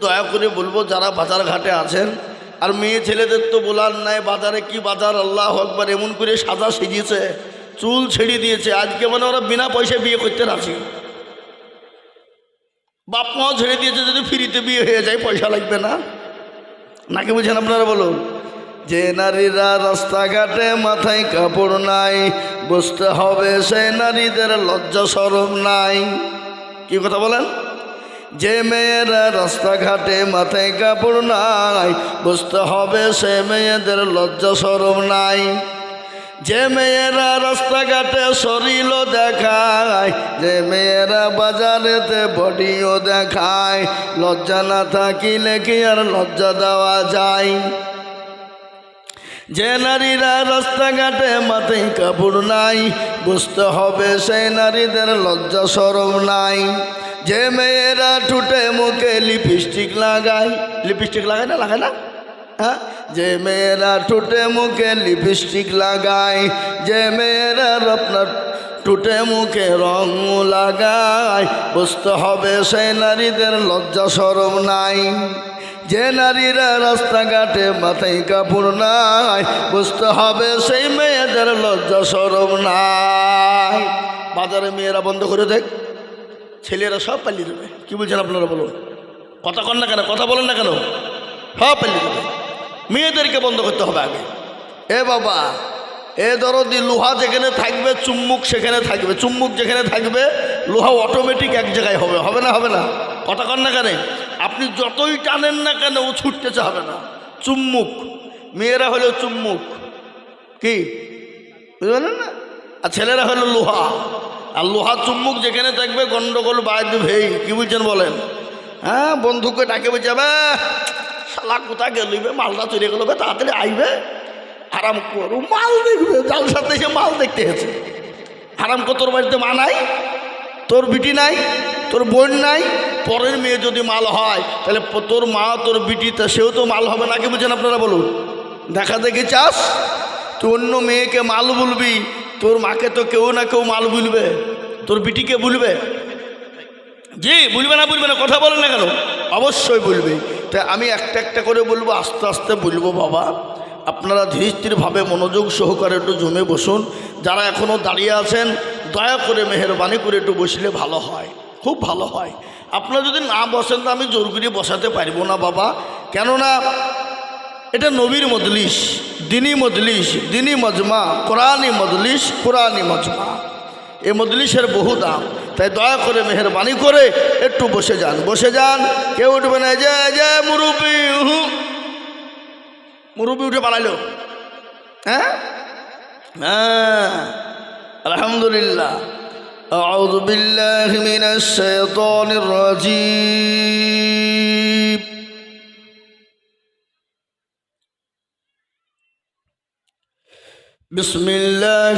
দয়া করে বলব, যারা বাজার ঘাটে আছেন, আর মেয়ে ছেলেদের তো বলার নাই, বাজারে কি বাজার, আল্লাহ একবার এমন করে সাদা সেজিয়েছে, চুল ছেড়ে দিয়েছে, আজকে মানে ওরা বিনা পয়সায় বিয়ে করতে রাজি। বাপ মাও ছেড়ে দিয়েছে, যদি ফ্রিতে বিয়ে হয়ে যায়, পয়সা লাগবে না। নাকি বুঝেন আপনারা বলুন? যে নারীরা রাস্তাঘাটে মাথায় কাপড় নাই বুঝতে হবে সেই নারীদের লজ্জা সরম নাই। কি কথা বলেন? যে মেয়েরা রাস্তাঘাটে মাথায় কাপড় নাই, বুঝতে হবে সে মেয়েদের লজ্জা সরম নাই। যে মেয়েরা রাস্তাঘাটে শরীর দেখায়, যে মেয়েরা বাজারেতে বডিও দেখায়, লজ্জা না থাকিলে কি আর লজ্জা দেওয়া যায়? যে নারীরা রাস্তাঘাটে মাথায় কাপড় নাই, বুঝতে হবে সেই নারীদের লজ্জা সরম নাই। যে মেয়েরা ঠুটে মুখে লিপস্টিক লাগায় লিপস্টিক লাগায় না লাগায় না? হ্যাঁ? যে মেয়েরা ঠুটে মুখে লিপস্টিক লাগায়, যে মেয়েরা আপনার টুটে মুখে রং লাগায়, বুঝতে হবে সেই নারীদের লজ্জা সরম নাই। যে নারীরা রাস্তাঘাটে মাথায় কাপড় নাই, বুঝতে হবে সেই মেয়েদের লজ্জা সরম নাই। বাজারে মেয়েরা বন্ধ করে দেখ। ছেলেরা সব পালিয়ে দেবে কি বলছেন আপনারা বলুন? কথা কন না কেন? কথা বলেন না কেন? সব পালিয়ে দেবে মেয়েদেরকে বন্ধ করতে হবে আগে। এ বাবা, এ দরদি, লোহা যেখানে থাকবে চুম্মুক সেখানে থাকবে। চুম্মুক যেখানে থাকবে, লোহা অটোমেটিক এক জায়গায় হবে। হবে না হবে না? কথা কন না কেন? আপনি যতই টানেন না কেন, ও ছুটতে চাবে না। চুম্মুক মেয়েরা হলো চুম্মুক কি? বুঝতে পারলেন না? আর ছেলেরা হলো লোহা। আর লোহা চুম্বুক যেখানে থাকবে গন্ডগোল বাইদ ভেই কি বলছেন বলেন? হ্যাঁ বন্ধুকে ডাকে বলছে "বে, শালা কোথা গেলিবে মালটা চলে গেল বে, তাড়াতাড়ি আইবে। আরাম করু মাল দেখবে যার সাথে সে মাল দেখতে এসেছে। আরাম কর তোর বাড়িতে মা নাই তোর বিটি নাই তোর বোন নাই পরের মেয়ে যদি মাল হয় তাহলে তোর মা তোর বিটি তা সেও তো মাল হবে না কি বলছেন আপনারা বলুন? দেখা দেখি চাস তুই অন্য মেয়েকে মাল বলবি তোর মাকে তো কেউ না কেউ মাল বলবে। তোর বিটিকে বলবে? জি, বলবে না বলবে না, কথা বলেন না কেন? অবশ্যই বলবে। তাই আমি একটা একটা করে বলব, আস্তে আস্তে বলব বাবা। আপনারা ধীর স্থিরভাবে মনোযোগ সহকারে একটু জমে বসুন। যারা এখনও দাঁড়িয়ে আছেন, দয়া করে মেহরবানি করে একটু বসলে ভালো হয়। খুব ভালো হয়। আপনারা যদি না বসেন, তো আমি জোর করে বসাতে পারব না বাবা। কেননা, এটা নবীর মজলিস, দিনী মজলিস, দিনী মজমা, কোরআনী মজলিস, কোরআনী মজমা। এই মজলিসের বহু দাম তাই দয়া করে মেহরবানি করে একটু বসে যান বসে যান কেউ উঠবে না যে যে মুরুবি উহু মুরুবি উঠে পালাইলো হ্যাঁ হ্যাঁ আলহামদুলিল্লাহ أعوذ بالله من الشيطان الرجيم بسم الله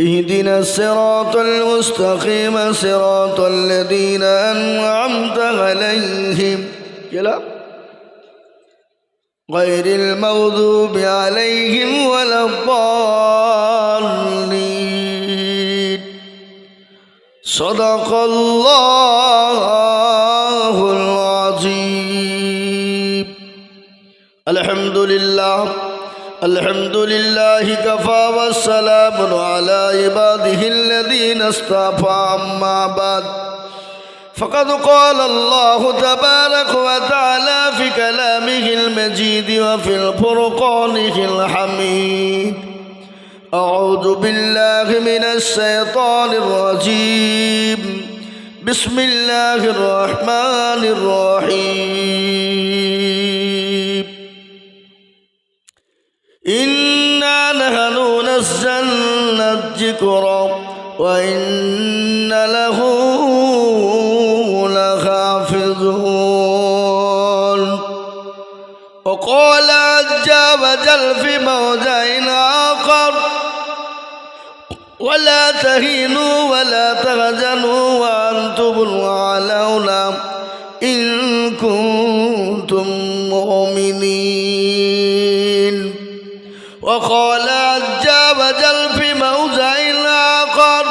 اهدنا الصراط المستقيم صراط الذين أنعمت عليهم. كلا غير المغضوب عليهم ولا الضالين. صدق الله العظيم. الحمد لله. الحمد لله كفى والسلام على عباده الذين اصطفى أما بعد. فقد قال الله تبارك وتعالى في كلامه المجيد وفي الفرقانه الحميد أعوذ بالله من الشيطان الرجيم بسم الله الرحمن الرحيم نزلنا الذكر وإن له لحافظون. وقال عجاب وجل في موضع آخر ولا تهينوا ولا تهزنوا وأنتم الأعلون إن كنتم مؤمنين. وقال عز وجل في موضع آخر.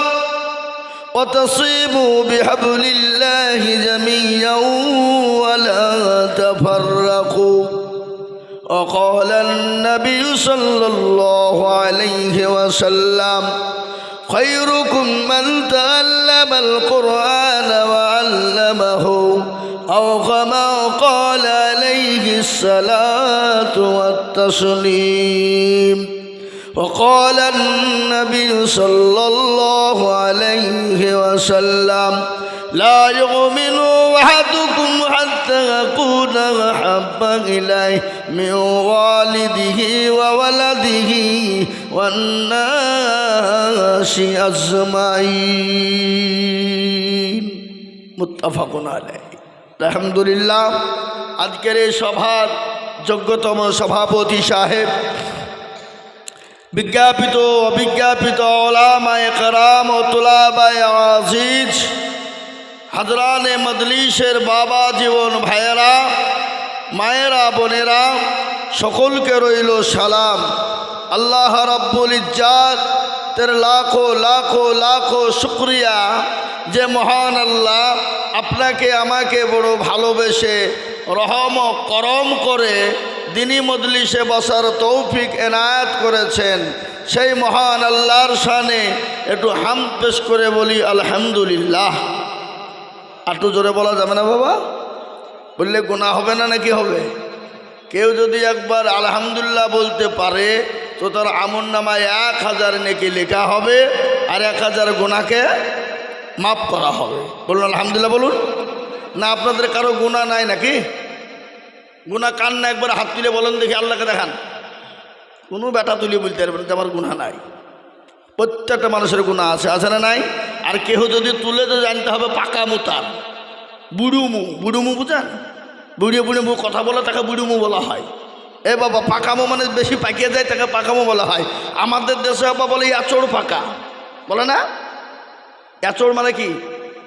وتصيبوا بحبل الله جميعا ولا تفرقوا. وقال النبي صلى الله عليه وسلم خيركم من تعلم القرآن وعلمه أو كما قال عليه الصلاة والتسليم. وقال النبي صلى الله عليه وسلم لا يؤمن أحدكم حتى يكون أحب إليه من والده وولده والناس أجمعين متفق عليه الحمد لله আজকের এই সভার যোগ্যতম সভাপতি সাহেব বিজ্ঞাপিত অবিজ্ঞাপিত ওলামায় কারাম ও তুলাবায় আজিজ, হাজরানে মদলিসের বাবা জীবন ভাইয়েরা, মায়েরা, বোনেরা, সকলকে রইল সালাম। আল্লাহ রব্বুল ইজ্জাত তের লাখো লাখো লাখো শুক্রিয়া যে মহান আল্লাহ আপনাকে, আমাকে বড় ভালোবেসে রহম করম করে দিনী মজলিসে বসার তৌফিক এনায়াত করেছেন। সেই মহান আল্লাহর শানে একটু হাম পেশ করে বলি, আলহামদুলিল্লাহ। আটু জোরে বলা যাবে না বাবা? বললে গোনা হবে না নাকি হবে? কেউ যদি একবার আলহামদুলিল্লাহ বলতে পারে, তো তার আমন নামায় এক হাজার নেকি লেখা হবে, আর এক হাজার গোনাকে মাফ করা হবে। বলুন, আলহামদুলিল্লাহ বলুন। না, আপনাদের কারও গুণা নাই নাকি? গুণা কান না একবার হাত তুলে বলেন দেখি, আল্লাহকে দেখান। কোনো বেটা তুলে বলতে পারবেন যে আমার গুণা নাই। প্রত্যেকটা মানুষের গুণা আছে আছে না নাই? আর কেহ যদি তুলে তো জানতে হবে পাকা মুতার। বুড়ুমু বুড়ুমু বুঝেন? বুড়িয়ে বুড়ি মু কথা বলে তাকে বুড়ুমু বলা হয়। এ বাবা পাকামো মানে বেশি পাকিয়ে যায়, তাকে পাকামো বলা হয়। আমাদের দেশে বাবা বলে আচড় পাকা। বলে না? এচড় মানে কি?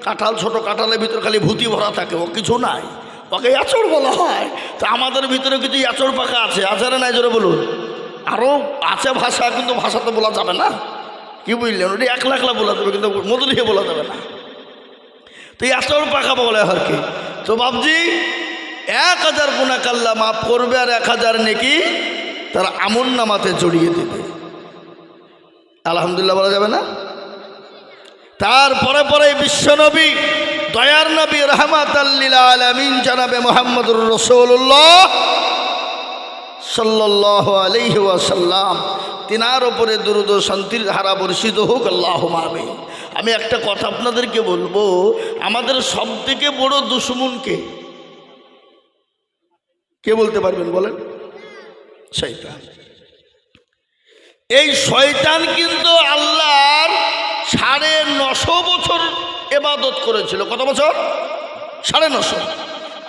কাঁঠাল, ছোট কাঁঠালের ভিতরে খালি ভূতি ভরা থাকে, ও কিছু নাই। ওকে এচড় বলা হয়। তা আমাদের ভিতরে কিছু এচড় পাকা আছে না নাই জোরে বলুন? আরও আছে ভাষা, কিন্তু ভাষা তো বলা যাবে না। কি বুঝলেন? ওটি এক লাখ বলা যাবে, কিন্তু মধুলিয়ে বলা যাবে না। তো এচড় পাকা বলে আর কি। তো বাবজি এক হাজার গুণা কাল্লা মাফ করবে আর এক হাজার নেকি তার আমন নামাতে জড়িয়ে দেবে। আলহামদুলিল্লাহ বলা যাবে না? তারপরে পরে বিশ্বনবী দয়ার নবী রহমাত আলমিন জানাবে মোহাম্মদুর রসৌল্লাহ সাল্লাহ আলহি ওয়াসাল্লাম। তিনার ওপরে দুরুদ শান্তির ধারা বর্ষিত হোক আল্লাহ আমি আমি একটা কথা আপনাদেরকে বলব, আমাদের সব থেকে বড় দুশ্মনকে কে? বলতে পারবেন বলেন? শৈতান এই শয়তান কিন্তু আল্লাহর সাড়ে নশো বছর এবাদত করেছিল। কত বছর? সাড়ে নশো।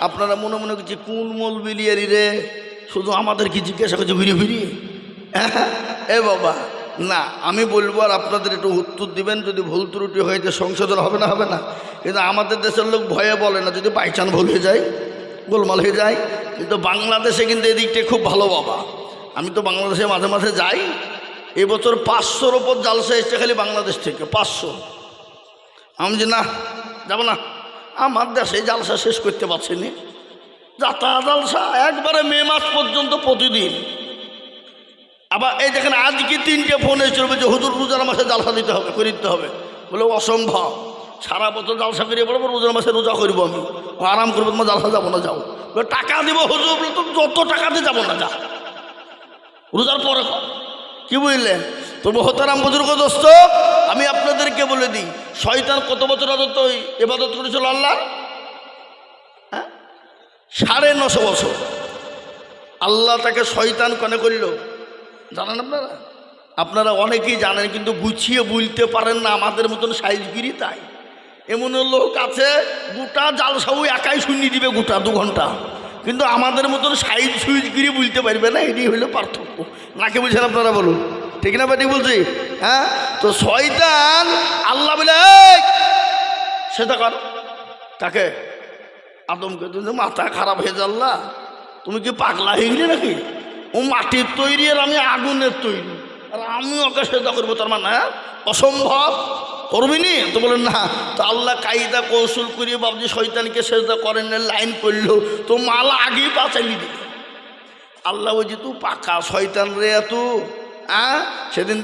আপনারা মনে মনে করছি, কোন মল বিলিয়ারি রে? শুধু আমাদের কি জিজ্ঞাসা করছে ঘুরিয়ে ফিরিয়ে? এ বাবা, না, আমি বলব আর আপনাদের একটু উত্তর দিবেন, যদি ভুল ত্রুটি হয়েছে সংশোধন হবে না হবে না। কিন্তু আমাদের দেশের লোক ভয়ে বলে না, যদি বাইচান ভুল হয়ে যায়, গোলমাল হয়ে যায়। কিন্তু বাংলাদেশে কিন্তু এদিকটা খুব ভালো বাবা। আমি তো বাংলাদেশে মাঝে মাঝে যাই এবছর পাঁচশোর ওপর জালসা এসছে খালি বাংলাদেশ থেকে, পাঁচশো। আমি যে না, যাব না। আমার দেশে জালসা শেষ করতে পারছি না। যাতা জালসা একবারে মে মাস পর্যন্ত প্রতিদিন। আবার এই দেখেন, আজকে তিনটে ফোন এসেছিল যে হুজুর, রোজার মাসে জালসা দিতে হবে, করে দিতে হবে। বলে, অসম্ভব। সারা বছর জালসা করিয়ে পড়ব রোজার মাসে রোজা করব আমি। আরাম করব, তোমার জালসা যাব না, যাও। টাকা দিব, হুজুর যত টাকাতে যাব না, যা। রোজার পরে কি বুঝলেন? তো মহতারাম বুজুর্গ দোস্ত, আমি আপনাদেরকে বলে দিই, শয়তান কত বছর আদত এবাদত করেছিল আল্লাহ হ্যাঁ? সাড়ে নশো বছর। আল্লাহ তাকে শয়তান কনে করিল। জানেন আপনারা? আপনারা অনেকেই জানেন, কিন্তু গুছিয়ে বুঝতে পারেন না, আমাদের মতন সাইজগিরি তাই। এমন লোক আছে, গোটা জালসাউ একাই শুনিয়ে দিবে গোটা দু ঘণ্টা। কিন্তু আমাদের মতন সাইজ সুইজ গিরি বুঝতে পারবে না এটি হইল পার্থক্য। নাকে বুঝেন আপনারা বলুন। ঠিক না বাটি বলছি? হ্যাঁ? তো শয়তান আল্লাহ বলে "এই, সেটা কর। তাকে আদমকে তুমি মাথা খারাপ হয়ে যাল্লা তুমি কি পাগলা হয়ে গেলে নাকি? ও মাটির তৈরি আর আমি আগুনের তৈরি। আর আমি ওকে সেটা করব তার মানে হ্যাঁ? অসম্ভব। করবি নি? তো বলেন না। তো আল্লাহ কায়দা কৌশল করিয়ে বাবজি শৈতানকে সেজদা করেন না, লাইন করল। তো মাল আগেই পাচাই দিল আল্লাহ ওই যে তু পাকা শয়তান রে এত হ্যাঁ সেদিন